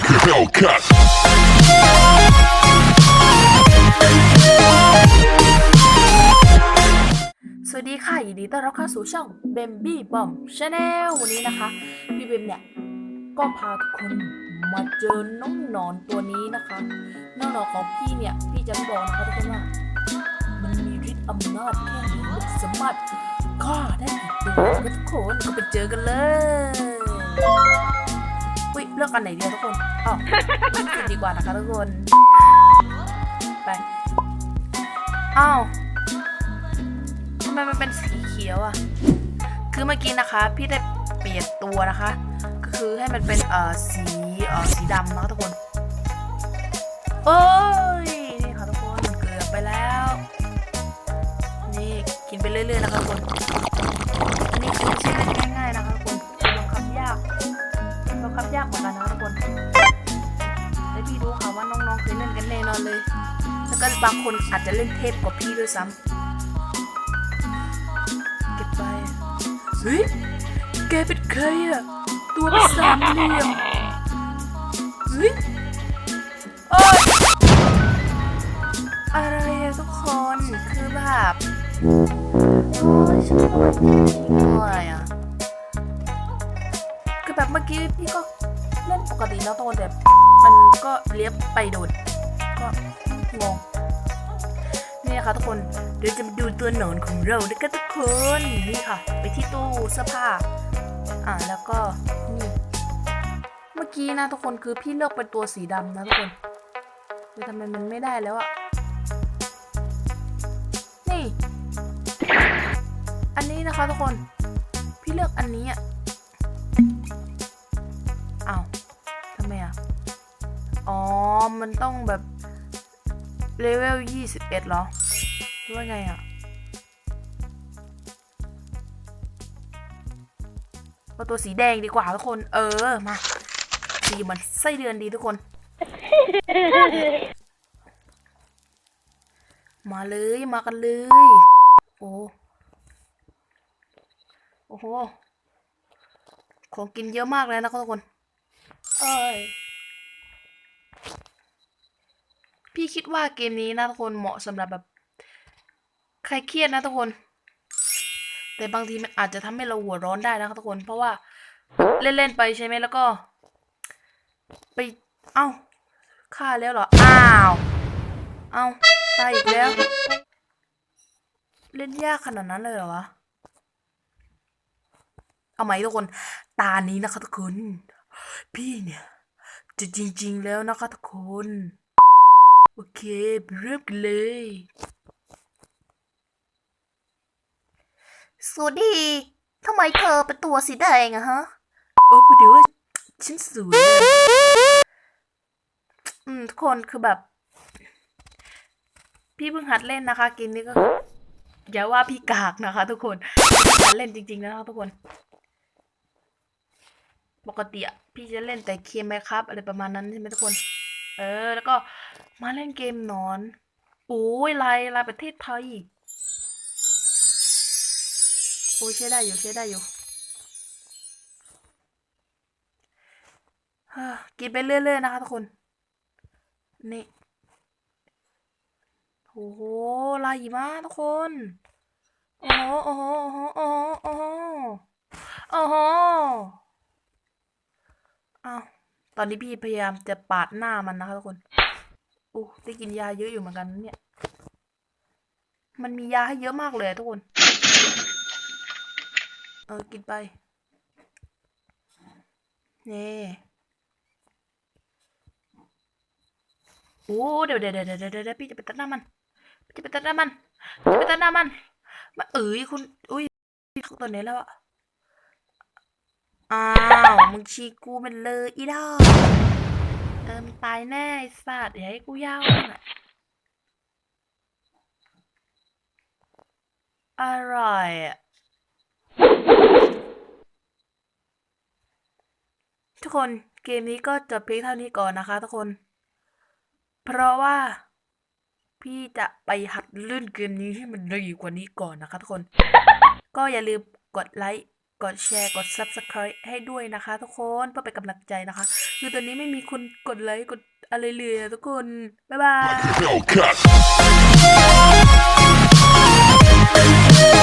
like a Hellcat. สวัสดีค่ะยินดีต้อนรับเข้าสู่ช่อง b a b y Bomb Channel วันนี้นะคะ พี่เบมเนี่ย ก็พาทุกคนมาเจอน้องหนอนตัวนี้นะคะน้องหนอนของพี่เนี่ย พี่จะไม่บอกนะคะทุกคนว่า มันมีฤทธิ์อำนาจแค่ไหนมันสามารถฆ่าได้กี่ตัวก็ทุกคนก็ไปเจอกันเลย ลือกอันไหนดีอะทุกคนอ๋อเลือกดีกว่านะคะทุกคน ไป อ้าวทำไมมันเป็นสีเขียวอะ คือเมื่อกี้นะคะ พี่ได้เปลี่ยนตัวนะคะ ก็คือให้มันเป็นเอ่อสีเอ่อสีดำนะคะทุกคนโอ้ยนี่ค่ะทุกคนมันเกือบไปแล้ว นี่กินไปเรื่อยๆนะคะทุกคน เลย แล้วก็บางคนอาจจะเล่นเทพกว่าพี่ด้วยซ้ำเก็บไปเฮ้ยแกเป็นใครอะตัวเป็นสามเหลี่ยมเฮ้ยโอ๊ยอะไรอะทุกคนคือแบบโอ้ยฉันไม่วอะไรอะคือแบบเมื่อกี้พี่ก็เล่นปกติแล้วตัวแต่มันก็เลี้ยบไปโดด ก็งงนี่นะคะทุกคนเดี๋ยวจะมาดูตัวหนอนของเราด้วยกันทุกคนนี่ค่ะ ไปที่ตู้เสื้อผ้า อ่าแล้วก็นี่เมื่อกี้นะทุกคนคือพี่เลือกเป็นตัวสีดำนะทุกคนแต่ทำไมมันไม่ได้แล้วอะนี่ อันนี้นะคะทุกคน พี่เลือกอันนี้อะอ้าวทำไมอะอ๋อ มันต้องแบบ เลเวล21เหรอหรือว่าไงอะเอาตัวสีแดงดีกว่าทุกคน เออ มา สีมันไส้เดือนดีทุกคน มาเลย มากันเลย โอ้โอ้โห ของกินเยอะมากเลยนะทุกคน เอ้ย พี่คิดว่าเกมนี้นะทุกคนเหมาะสำหรับแบบ ใครเครียดนะทุกคน แต่บางทีมันอาจจะทำให้เราหัวร้อนได้นะครับทุกคน เพราะว่าเล่นๆไปใช่ไหมแล้วก็ ไป เอ้าฆ่าแล้วเหรอ อ้าว เอ้าตายอีกแล้ว เล่นยากขนาดนั้นเลยเหรอวะ เอาไหมทุกคน ตานี้นะคะทุกคน พี่เนี่ยจะจริง ๆ แล้วนะคะทุกคน เคไปเริ่มกันเลย สวัสดีทำไมเธอเป็นตัวสีแดงอะฮะ โอ้พอดีว่าฉันสวยอะอืมทุกคนคือแบบ พี่เพิ่งหัดเล่นนะคะเกมนี้ก็ อย่าว่าพี่กากนะคะ ทุกคนหัดเล่นจริง ๆ นะคะทุกคน ปกติอะพี่จะเล่นแต่เคมไหมครับ อะไรประมาณนั้นใช่ไหมทุกคน เออ แล้วก็มาเล่นเกมนอนโอ้ยลายลายประเทศไทยโอ้ยใช้ได้อยู่ใช้ได้อยู่ฮ่ากินไปเรื่อยๆนะคะทุกคน นี่โอ้โหลายหิมะทุกคน โอ้โหโอ้โหโอ้โหโอ้โหโอ้โหอ้าว อนนี้พี่พยายามจะปาดหน้ามันนะคะทุกคนอู้ได้กินยาเยอะอยู่เหมือนกันเนี่ย มันมียาให้เยอะมากเลยทุกคน เออกินไป นี่โอ้เดี๋ยวเดี๋ยวเดี๋ยวเดี๋ยวเดี๋ยวพี่จะไปตัดหน้ามันพี่จะไปตัดหน้ามันจะไปตัดหน้ามันมาเอ้ยคุณ อุ้ยตัวไหนแล้วอะ อ้าวมึงชี้กูเป็นเลยอีดอกเออมันตายแน่ไอ้สัตว์อย่าให้กูยาวมันะอร่อยอะทุกคนเกมนี้ก็จบเพียงเท่านี้ก่อนนะคะทุกคน เพราะว่า พี่จะไปหัดเล่นเกมนี้ให้มันดีกว่านี้ก่อนนะคะทุกคน ก็อย่าลืมกดไลค์ กดแชร์กด Subscribe ให้ด้วยนะคะ ทุกคนเพื่อเป็นกำลังใจนะคะ คือตอนนี้ไม่มีคนกดไลค์กดอะไรเลยทุกคน บ๊ายบาย